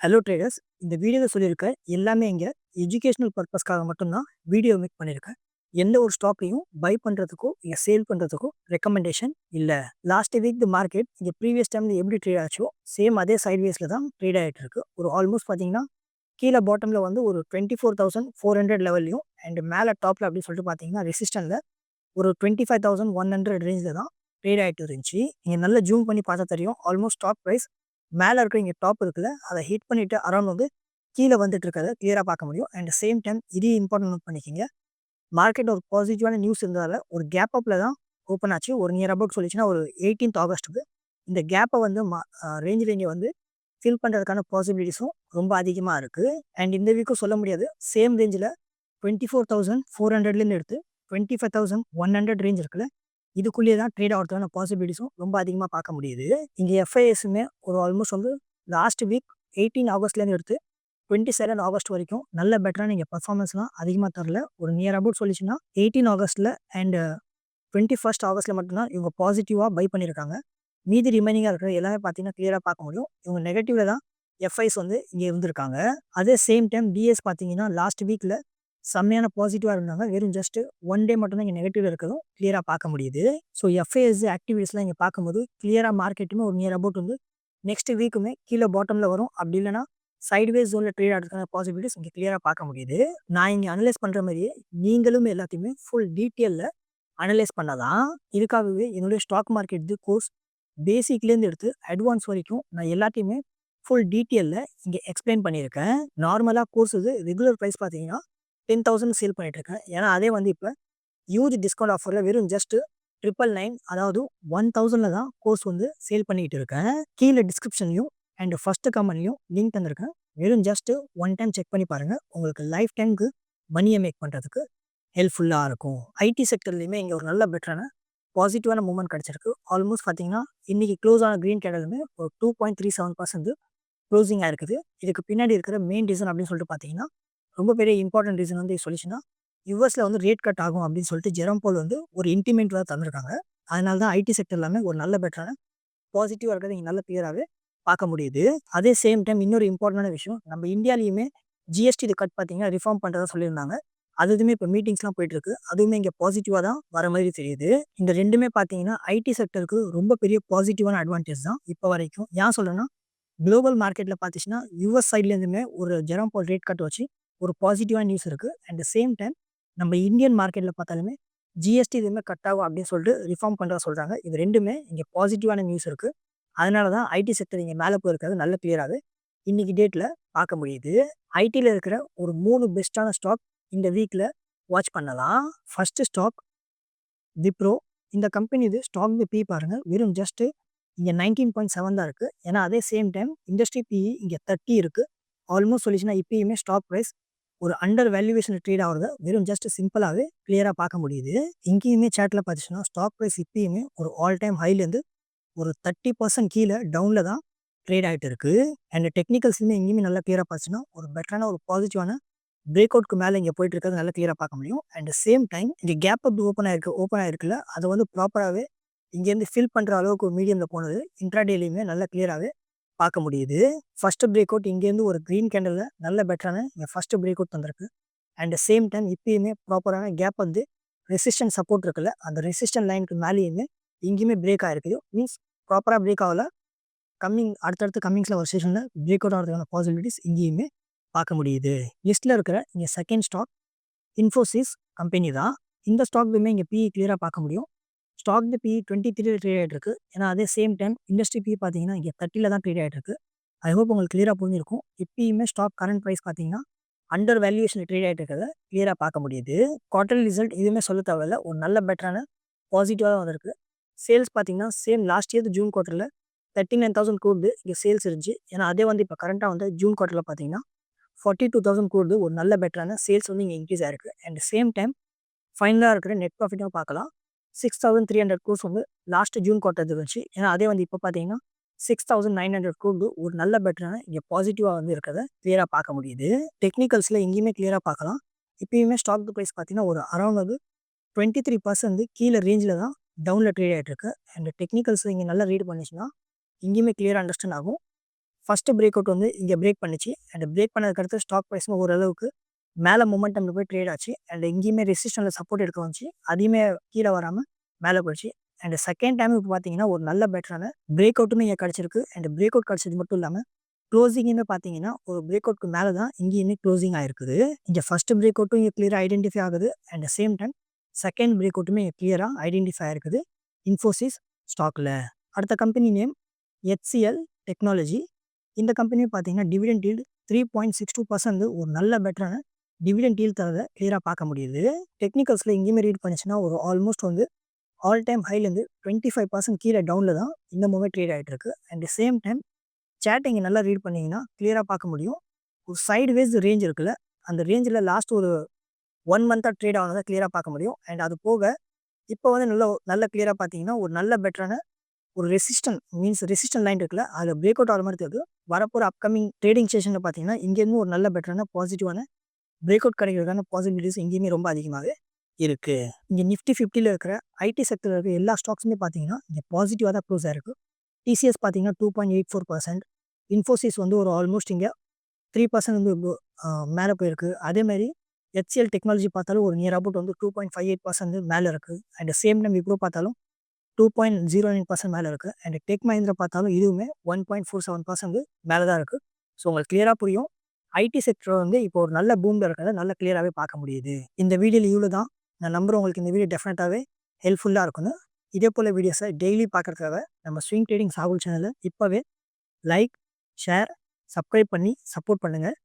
Hello traders இந்த வீடியோவில் சொல்லியிருக்க எல்லாமே இங்கே எஜுகேஷனல் பர்பஸ்க்காக மட்டும்தான் வீடியோ மேக் பண்ணியிருக்கேன் எந்த ஒரு ஸ்டாக்கையும் பை பண்ணுறதுக்கோ இல்லை சேல் பண்ணுறதுக்கோ ரெக்கமெண்டேஷன் இல்லை. லாஸ்ட் வீக் தி மார்க்கெட் இங்கே ப்ரீவியஸ் டைமில் எப்படி ட்ரேட் ஆச்சோ சேம் அதே சைட்வேஸில் தான் ட்ரேட் ஆகிட்டு இருக்கு. ஒரு ஆல்மோஸ்ட் பார்த்தீங்கன்னா கீழே பாட்டமில் வந்து ஒரு twenty four thousand four hundred லெவல்லையும் அண்ட் மேலே டாப்பில் அப்படின்னு சொல்லிட்டு பார்த்தீங்கன்னா ரெசிஸ்டனில் ஒரு twenty five thousand one hundred ரேஞ்சில் தான் ட்ரேட் ஆகிட்டு இருந்துச்சு. நீங்கள் நல்லா ஜூம் பண்ணி பார்த்தா தெரியும் ஆல்மோஸ்ட் ஸ்டாக் ப்ரைஸ் மேலே இருக்கிற இங்கே டாப் இருக்குல்ல அதை ஹிட் பண்ணிவிட்டு அரௌண்ட் வந்து கீழே வந்துட்டு இருக்கிறத கிளியராக பார்க்க முடியும். அண்ட் சேம் டைம் இதே இம்பார்ட்டன்ட் நோட் பண்ணிக்கிங்க. மார்க்கெட் ஒரு பாசிட்டிவான நியூஸ் இருந்ததால் ஒரு கேப் அப்பில் தான் ஓப்பன் ஆச்சு. ஒரு நியர் அபவுட் சொல்லிச்சுன்னா ஒரு எயிட்டீன்த் ஆகஸ்ட்டுக்கு இந்த கேப்பை வந்து மா ரேஞ்சில் இங்கே வந்து ஃபில் பண்ணுறதுக்கான பாசிபிலிட்டிஸும் ரொம்ப அதிகமாக இருக்குது அண்ட் இந்த வீக்கும் சொல்ல முடியாது. சேம் ரேஞ்சில் டுவெண்ட்டி ஃபோர் தௌசண்ட் ஃபோர் ஹண்ட்ரட்லேருந்து எடுத்து twenty five thousand one hundred range இருக்குல்ல இதுக்குள்ளேயே தான் ட்ரேட் ஆகிறதுக்கான பாசிபிலிட்டிஸும் ரொம்ப அதிகமாக பார்க்க முடியுது. இங்கே எஃப்ஐஎஸுமே ஒரு ஆல்மோஸ்ட் வந்து லாஸ்ட் வீக் எயிட்டீன் ஆகஸ்ட்லேருந்து எடுத்து டுவெண்ட்டி செவன் ஆகஸ்ட் வரைக்கும் நல்ல பெட்டராக நீங்கள் பர்ஃபார்மன்ஸ்லாம் அதிகமாக தரல. ஒரு நியர் அபவுட் சொல்லிச்சுன்னா எயிட்டீன் ஆகஸ்ட்டில் அண்ட் டுவெண்ட்டி ஃபஸ்ட் ஆகஸ்ட்டில் மட்டும்தான் இவங்க பாசிட்டிவாக பை பண்ணியிருக்காங்க மீதி ரிமைனிங்காக இருக்கிற எல்லாமே பார்த்தீங்கன்னா கிளியராக பார்க்க முடியும். இவங்க நெகட்டிவில் தான் எஃப்ஐஸ் வந்து இங்கே இருந்திருக்காங்க. அதே சேம் டைம் டிஎஸ் பார்த்தீங்கன்னா லாஸ்ட் வீக்கில் செம்மையான பாசிட்டிவாக இருந்தாங்க. வெறும் ஜஸ்ட் ஒன் டே மட்டும் தான் இங்கே நெகட்டிவ் இருக்கிறதும் கிளியராக பார்க்க முடியுது. ஸோ எஃப்ஐஎஸ் ஆக்டிவிட்டிஸ்லாம் இங்கே பார்க்கும்போது கிளியராக மார்க்கெட்டுமே ஒரு நியர் அபவுட் வந்து நெக்ஸ்ட் வீக்குமே கீழே பாட்டமில் வரும். அப்படி இல்லைனா சைட்வேஸ் ஜோனில் ட்ரேட் ஆகிறதுக்கான பாசிபிலிட்டிஸ் இங்கே கிளியராக பார்க்க முடியுது. நான் இங்கே அனலைஸ் பண்ணுற மாதிரியே நீங்களும் எல்லாத்தையுமே ஃபுல் டீட்டெயிலில் அனலைஸ் பண்ணலாம். இதுக்காகவே என்னுடைய ஸ்டாக் மார்க்கெட் கோர்ஸ் பேசிக்லேருந்து எடுத்து அட்வான்ஸ் வரைக்கும் நான் எல்லாத்தையுமே ஃபுல் டீட்டெயிலில் இங்கே எக்ஸ்பிளைன் பண்ணியிருக்கேன். நார்மலாக கோர்ஸ் இது ரெகுலர் ப்ரைஸ் பார்த்தீங்கன்னா டென் தௌசண்ட் சேல் பண்ணிட்டுருக்கேன். ஏன்னா அதே வந்து இப்போ ஹியூஜ் டிஸ்கவுண்ட் ஆஃபரில் வெறும் ஜஸ்ட்டு ட்ரிபிள் நைன் அதாவது ஒன் தௌசண்டில் தான் கோர்ஸ் வந்து சேல் பண்ணிகிட்டு இருக்கேன் கீழே டிஸ்கிரிப்ஷன்லையும் அண்ட் ஃபஸ்ட்டு கமெண்ட்லையும் லிங்க் தந்திருக்கேன். வெறும் ஜஸ்ட்டு ஒன் டைம் செக் பண்ணி பாருங்கள் உங்களுக்கு லைஃப் டைமுக்கு மணியை மேக் பண்ணுறதுக்கு ஹெல்ப்ஃபுல்லாக இருக்கும். ஐடி செக்டர்லையுமே இங்கே ஒரு நல்ல பெட்டரான பாசிட்டிவான மூமெண்ட் கிடச்சிருக்கு. ஆல்மோஸ்ட் பார்த்தீங்கன்னா இன்றைக்கி க்ளோஸ் ஆன க்ரீன் கேடலுமே ஒரு two point three seven percent க்ளோசிங்காக இருக்குது. இதுக்கு பின்னாடி இருக்கிற மெயின் ரீசன் அப்படின்னு சொல்லிட்டு பார்த்தீங்கன்னா ரொம்ப பெரிய இம்பார்ட்டன்ட் ரீசன் வந்து சொல்லிச்சுன்னா யூஎஸில் வந்து ரேட் கட் ஆகும் அப்படின்னு சொல்லிட்டு ஜெரம் போல் வந்து ஒரு இன்டிமெண்ட் தான் தந்திருக்காங்க. அதனால தான் ஐடி செக்டர் எல்லாமே ஒரு நல்ல பெட்டரான பாசிட்டிவாக இருக்கிறது இங்கே நல்ல கிளியராகவே பார்க்க முடியுது. அதே சேம் டைம் இன்னொரு இம்பார்ட்டண்டான விஷயம் நம்ம இந்தியாலையுமே ஜிஎஸ்டி இது கட் பார்த்தீங்கன்னா ரிஃபார்ம் பண்ணுறதா சொல்லியிருந்தாங்க. அதுவுமே இப்போ மீட்டிங்ஸ்லாம் போயிட்டு இருக்கு. அதுவுமே இங்கே பாசிட்டிவாக தான் வர மாதிரி தெரியுது. இந்த ரெண்டுமே பார்த்தீங்கன்னா ஐடி செக்டருக்கு ரொம்ப பெரிய பாசிட்டிவான அட்வான்டேஜ் தான் இப்போ வரைக்கும். ஏன் சொல்கிறேன்னா குளோபல் மார்க்கெட்டில் பார்த்துச்சுன்னா யூஎஸ் சைட்லேருந்துமே ஒரு ஜெரம் போல் ரேட் கட் வச்சு ஒரு பாசிட்டிவான நியூஸ் இருக்குது அட் த சேம் டைம் நம்ம இந்தியன் மார்க்கெட்டில் பார்த்தாலுமே ஜிஎஸ்டி இதுவுமே கட் ஆகும் அப்படின்னு சொல்லிட்டு ரிஃபார்ம் பண்ணுறதா சொல்கிறாங்க இது ரெண்டுமே இங்கே பாசிட்டிவான நியூஸ் இருக்குது அதனால தான் ஐடி செக்டர் இங்கே மேலே போயிருக்கிறது நல்ல கிளியராகவே இன்றைக்கி டேட்டில் பார்க்க முடியுது. ஐடியில் இருக்கிற ஒரு மூணு பெஸ்ட்டான ஸ்டாக் இந்த வீக்கில் வாட்ச் பண்ணலாம். ஃபஸ்ட்டு ஸ்டாக் விப்ரோ இந்த கம்பெனி இது ஸ்டாக் பி பாருங்கள் வெறும் ஜஸ்ட்டு இங்கே நைன்டீன் பாயிண்ட் செவன் தான் இருக்குது ஏன்னா அதே சேம் டைம் இண்டஸ்ட்ரி பிஇ இங்கே தேர்ட்டி இருக்குது ஆல்மோஸ்ட் சொல்லிச்சுன்னா இப்பயுமே ஸ்டாக் ப்ரைஸ் ஒரு அண்டர் வேல்யூவேஷன் ட்ரேட் ஆகிறத வெறும் ஜஸ்ட் சிம்பிளாகவே கிளியராக பார்க்க முடியுது. இங்கேயுமே சேட்டில் பார்த்துச்சுன்னா ஸ்டாக் ப்ரைஸ் இப்பயுமே ஒரு ஆல் டைம் ஹைலேருந்து ஒரு தேர்ட்டி பர்சன்ட் கீழே டவுனில் தான் ட்ரேட் ஆகிட்டு இருக்குது அண்ட் டெக்னிக்கல்ஸ்லேயுமே எங்கேயுமே நல்லா கிளியராக பார்த்துச்சுன்னா ஒரு பெட்டரான ஒரு பாசிட்டிவான பிரேக் அவுட்க்கு மேலே இங்கே போயிட்டு இருக்கிறது நல்லா கிளியராக பார்க்க முடியும். அண்ட் சேம் டைம் இங்கே கேப் அப் ஓப்பன் ஆயிருக்கு ஓப்பன் ஆயிருக்குல்ல அதை வந்து ப்ராப்பராகவே இங்கேருந்து ஃபில் பண்ணுற அளவுக்கு ஒரு மீடியமில் போனது இன்ட்ராடேலையுமே நல்லா கிளியராகவே பார்க்க முடியுது. ஃபஸ்ட்டு பிரேக் அவுட் இங்கேருந்து ஒரு க்ரீன் கேண்டலில் நல்ல பெட்டரான இங்கே ஃபஸ்ட்டு பிரேக் அவுட் வந்திருக்கு அண்ட் சேம் டைம் இப்பயுமே ப்ராப்பரான கேப் வந்து ரெசிஸ்டன் சப்போர்ட் இருக்குல்ல அந்த ரெசிஸ்டன் லைனுக்கு மேலேயுமே இங்கேயுமே பிரேக் ஆகிருக்குது மீன்ஸ் ப்ராப்பராக பிரேக் ஆகல. கம்மிங் அடுத்தடுத்து கம்மிங்ஸில் ஒரு ஸ்டேஷனில் பிரேக் அவுட் ஆகிறதுக்கான பாசிபிலிட்டிஸ் இங்கேயுமே பார்க்க முடியுது. லிஸ்ட்டில் இருக்கிற இங்கே செகண்ட் ஸ்டாக் இன்ஃபோசிஸ் கம்பெனி தான். இந்த ஸ்டாக்குமே இங்கே பிஇ கிளியராக பார்க்க முடியும். Stock P twenty three trade ஆகிட்டு இருக்குது ஏன்னா அதே சேம் டைம் இண்டஸ்ட்ரி பி பார்த்தீங்கன்னா இங்கே தேர்ட்டியில் தான் ட்ரேட் ஆகிட்டு இருக்குது ஐ ஹோப் உங்களுக்கு கிளியராக புரிஞ்சிருக்கும். எப்பயுமே ஸ்டாக் கரண்ட் ப்ரைஸ் பார்த்தீங்கன்னா அண்டர் வேல்யூஷன் ட்ரேட் ஆகிட்டு இருக்கிறத கிளியராக பார்க்க முடியுது. குவார்டர் ரிசல்ட் எதுவுமே சொல்ல தேவையில்ல. ஒரு நல்ல பெட்டரான பாசிட்டிவாக வந்திருக்கு. சேல்ஸ் பார்த்தீங்கன்னா same last year June quarter thirty nine thousand கூடுது இங்கே சேல்ஸ் இருந்துச்சு. ஏன்னா அதே வந்து இப்போ கரண்ட்டாக வந்து ஜூன் குவார்ட்டரில் பார்த்தீங்கன்னா ஃபார்ட்டி டூ தௌசண்ட் கூடுது ஒரு நல்ல பெட்டரான சேல்ஸ் வந்து இங்கே இன்க்ரீஸ் ஆயிருக்கு. அண்ட் சேம் டைம் ஃபைனலாக இருக்கிற நெட் ப்ராஃபிட்டும் பார்க்கலாம் six thousand three hundred crores வந்து லாஸ்ட் ஜூன் குவார்ட்டர் இருந்துச்சு ஏன்னா அதே வந்து இப்போ பார்த்தீங்கன்னா six thousand nine hundred crore ஒரு நல்ல பெட்டரான இங்கே பாசிட்டிவாக வந்து இருக்கிறத கிளியராக பார்க்க முடியுது. டெக்னிக்கல்ஸில் எங்கேயுமே கிளியராக பார்க்கலாம். இப்பயுமே ஸ்டாக் ப்ரைஸ் பார்த்தீங்கன்னா ஒரு அரௌண்ட் வந்து டுவெண்ட்டி த்ரீ பர்சன்ட் கீழே ரேஞ்சில் தான் டவுனில் ட்ரேட் ஆகிட்டு இருக்கு. அண்ட் டெக்னிக்கல்ஸ் இங்கே நல்லா ரீட் பண்ணிச்சுன்னா இங்கேயுமே கிளியராக அண்டர்ஸ்டாண்ட் ஆகும். ஃபஸ்ட்டு பிரேக் அவுட் வந்து இங்கே பிரேக் பண்ணிச்சு. அண்ட் பிரேக் பண்ணதுக்கடுத்து ஸ்டாக் ப்ரைஸும் ஓரளவுக்கு மேலே மொமெண்டம்ல போய் ட்ரேட் ஆச்சு. அண்ட் எங்கேயுமே ரெசிஸ்டனில் சப்போர்ட் எடுக்க வந்துச்சு. அதையுமே கீழே வராமல் மேலே போயிடுச்சு. அண்ட் செகண்ட் டைம் இப்போ பார்த்தீங்கன்னா ஒரு நல்ல பெட்டரான பிரேக் அவுட்டுமே இங்கே கிடச்சிருக்கு. அண்ட் பிரேக் அவுட் கிடச்சது மட்டும் இல்லாமல் க்ளோசிங்குமே பார்த்தீங்கன்னா ஒரு பிரேக் அவுட்க்கு மேலே தான் இங்கேயுமே க்ளோசிங் ஆயிருக்குது. இங்கே ஃபர்ஸ்ட் பிரேக் அவுட்டும் இங்கே கிளியராக ஐடென்டிஃபை ஆகுது. And same time second break அவுட்டுமே இங்கே கிளியராக ஐடென்டிஃபை ஆயிருக்குது. இன்ஃபோசிஸ் ஸ்டாக்கில் அடுத்த கம்பெனி நேம் ஹெச்சிஎல் டெக்னாலஜி இந்த கம்பெனியும் பார்த்தீங்கன்னா dividend yield three point six two percent ஒரு நல்ல பெட்டரான டிவிடன் டீல் தரதை கிளியராக பார்க்க முடியுது. டெக்னிக்கல்ஸில் எங்கேயுமே ரீட் பண்ணிச்சுன்னா ஒரு ஆல்மோஸ்ட் வந்து ஆல் டைம் ஹைலேருந்து டுவெண்ட்டி ஃபைவ் பர்சன்ட் கீழே டவுனில் தான் இந்த மூமெண்ட் ட்ரேட் ஆகிட்டு இருக்கு. அண்ட் சேம் டைம் சேட் இங்கே நல்லா ரீட் பண்ணிங்கன்னா கிளியராக பார்க்க முடியும். ஒரு சைடு வேஸ் ரேஞ்ச் இருக்குல்ல அந்த ரேஞ்சில் லாஸ்ட் ஒரு ஒன் மந்த்தாக ட்ரேட் ஆனதை கிளியராக பார்க்க முடியும். அண்ட் அது போக இப்போ வந்து நல்ல நல்ல கிளியராக பார்த்தீங்கன்னா ஒரு நல்ல பெட்டரான ஒரு ரெசிஸ்டன் மீன்ஸ் ரெசிஸ்டன் லைன் இருக்குல்ல அதில் பிரேக் அவுட் ஆகிற மாதிரி தெரியுது. வரப்போகிற அப்கமிங் ட்ரேடிங் செஷனில் பார்த்தீங்கன்னா இங்கேருந்து ஒரு நல்ல பெட்டரான பாசிட்டிவான பிரேக் அவுட் கிடைக்கிறதுக்கான பாசிபிலிட்டிஸ் எங்கேயுமே ரொம்ப அதிகமாகவே இருக்குது இங்கே நிஃப்டி ஃபிஃப்டியில் இருக்கிற ஐடி செக்டரில் இருக்கிற எல்லா ஸ்டாக்ஸுமே பார்த்தீங்கன்னா இங்கே பாசிட்டிவாக தான் க்ளோஸ் ஆயிருக்கு டிசிஎஸ் பார்த்தீங்கன்னா two point eight four percent Infosys வந்து ஒரு ஆல்மோஸ்ட் இங்கே த்ரீ பர்சன்ட் வந்து மேலே போயிருக்கு. அதேமாதிரி ஹெச்சிஎல் டெக்னாலஜி பார்த்தாலும் ஒரு நியர் அபவுட் வந்து two point five eight percent மேலே இருக்குது அண்ட் சேம் நம்ம விப்ரோ பார்த்தாலும் two point zero nine percent மேலே இருக்குது அண்ட் டெக் மஹிந்திரா பார்த்தாலும் இதுவுமே one point four seven percent மேலே தான் இருக்குது ஸோ உங்களுக்கு கிளியராக புரியும். ஐடி செக்டர் வந்து இப்போ ஒரு நல்ல பூமில் இருக்கிறத நல்ல கிளியராகவே பார்க்க முடியுது. இந்த வீடியோவில் இவ்வளோ தான். நான் நம்புறேன் உங்களுக்கு இந்த வீடியோ டெஃபினட்டாகவே ஹெல்ப்ஃபுல்லாக இருக்கணும். இதே போல் வீடியோஸை டெய்லி பார்க்குறதுக்காக நம்ம ஸ்விங் ட்ரேடிங் சாகுல் சேனலை இப்போவே லைக் ஷேர் சப்ஸ்கிரைப் பண்ணி சப்போர்ட் பண்ணுங்கள்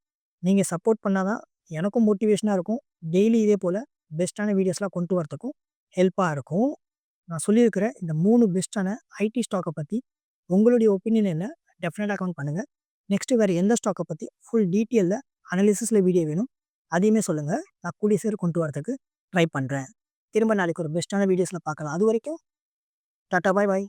நீங்கள் சப்போர்ட் பண்ணால் தான் எனக்கும் மோட்டிவேஷனாக இருக்கும். டெய்லி இதே போல் பெஸ்ட்டான வீடியோஸ்லாம் கொண்டு வரத்துக்கும் ஹெல்ப்பாக இருக்கும். நான் சொல்லியிருக்கிற இந்த மூணு பெஸ்ட்டான ஐடி ஸ்டாக்கை பற்றி உங்களுடைய ஒப்பீனியன் என்ன? டெஃபினட்டாக கமெண்ட் பண்ணுங்கள் நெக்ஸ்ட்டு வேறு எந்த ஸ்டாக்கை பற்றி ஃபுல் டீட்டெயிலில் அனாலிசிஸில் வீடியோ வேணும் அதையுமே சொல்லுங்கள் நான் கூடிய சேர் கொண்டு வரதுக்கு ட்ரை பண்ணுறேன் திரும்ப நாளைக்கு ஒரு பெஸ்ட்டான வீடியோஸில் பார்க்கலாம். அது வரைக்கும் டாட்டா பாய் பாய்.